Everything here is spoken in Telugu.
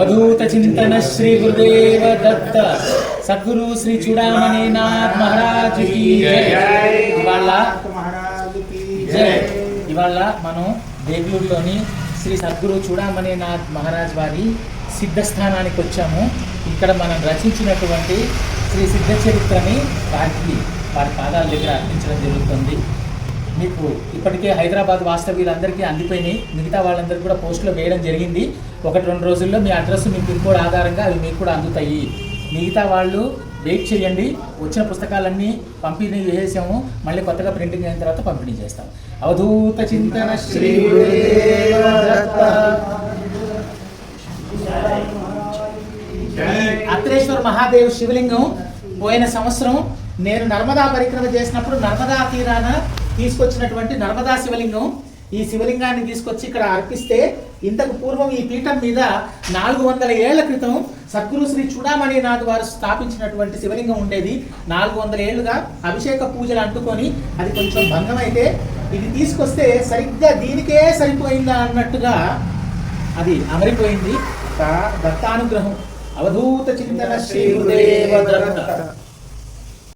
అవధూత చింతన శ్రీ గురుదేవ దత్త సద్గురు శ్రీ చూడామణి నాథ్ మహారాజ్కి జై. ఇవాళ ఇవాళ మనం బేగూరులోని శ్రీ సద్గురు చూడామణి నాథ్ మహారాజ్ వారి సిద్ధస్థానానికి వచ్చాము ఇక్కడ మనం రచించినటువంటి శ్రీ సిద్ధ చరిత్రని వారికి వారి పాదాల దగ్గర అర్పించడం జరుగుతుంది మీకు ఇప్పటికే హైదరాబాద్ వాస్తవ్యులందరికీ అందిపోయినాయి. మిగతా వాళ్ళందరికీ కూడా పోస్టులో వేయడం జరిగింది. ఒకటి రెండు రోజుల్లో మీ అడ్రస్ మీ పిన్ కోడ్ ఆధారంగా అవి మీకు కూడా అందుతాయి. మిగతా వాళ్ళు వెయిట్ చేయండి. వచ్చిన పుస్తకాలన్నీ పంపిణీ చేసాము మళ్ళీ కొత్తగా ప్రింటింగ్ అయిన తర్వాత పంపిణీ చేస్తాం. అవధూత చింతన శ్రీ అత్రేశ్వర మహాదేవ్ శివలింగం పోయిన సంవత్సరం నేను నర్మదా పరిక్రమ చేసినప్పుడు నర్మదా తీరాన తీసుకొచ్చినటువంటి నర్మదా శివలింగం ఈ శివలింగాన్ని తీసుకొచ్చి ఇక్కడ అర్పిస్తే ఇంతకు పూర్వం ఈ పీఠం మీద నాలుగు వందల ఏళ్ళ క్రితం సద్గురు శ్రీ చూడామణినాథ్ వారు స్థాపించినటువంటి శివలింగం ఉండేది. నాలుగు వందల ఏళ్ళుగా అభిషేక పూజలు అంటుకొని అది కొంచెం భంగమైతే ఇది తీసుకొస్తే సరిగ్గా దీనికే సరిపోయిందా అన్నట్టుగా అది అమరిపోయింది. దత్తానుగ్రహం. అవధూత చింతన శ్రీ